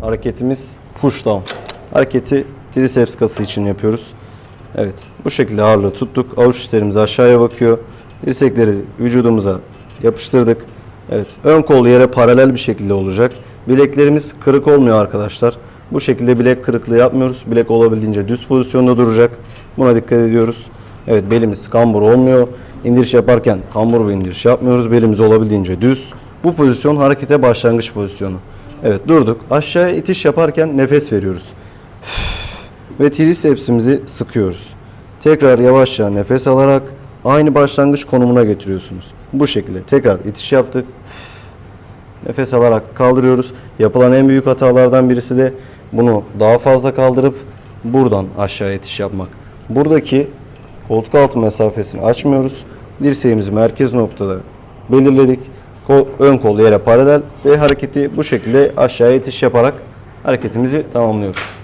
Hareketimiz push down. Hareketi triceps kası için yapıyoruz. Evet bu şekilde ağırlığı tuttuk. Avuç içlerimiz aşağıya bakıyor. Dirsekleri vücudumuza yapıştırdık. Evet ön kol yere paralel bir şekilde olacak. Bileklerimiz kırık olmuyor arkadaşlar. Bu şekilde bilek kırıklığı yapmıyoruz. Bilek olabildiğince düz pozisyonda duracak. Buna dikkat ediyoruz. Evet belimiz kambur olmuyor. İndiriş yaparken kambur bir indiriş yapmıyoruz. Belimiz olabildiğince düz. Bu pozisyon harekete başlangıç pozisyonu. Evet durduk. Aşağıya itiş yaparken nefes veriyoruz. Ve tricepsimizi sıkıyoruz. Tekrar yavaşça nefes alarak aynı başlangıç konumuna getiriyorsunuz. Bu şekilde tekrar itiş yaptık. Nefes alarak kaldırıyoruz. Yapılan en büyük hatalardan birisi de bunu daha fazla kaldırıp buradan aşağı itiş yapmak. Buradaki koltuk altı mesafesini açmıyoruz. Dirseğimizi merkez noktada belirledik. Kol, ön kol yere paralel ve hareketi bu şekilde aşağıya itiş yaparak hareketimizi tamamlıyoruz.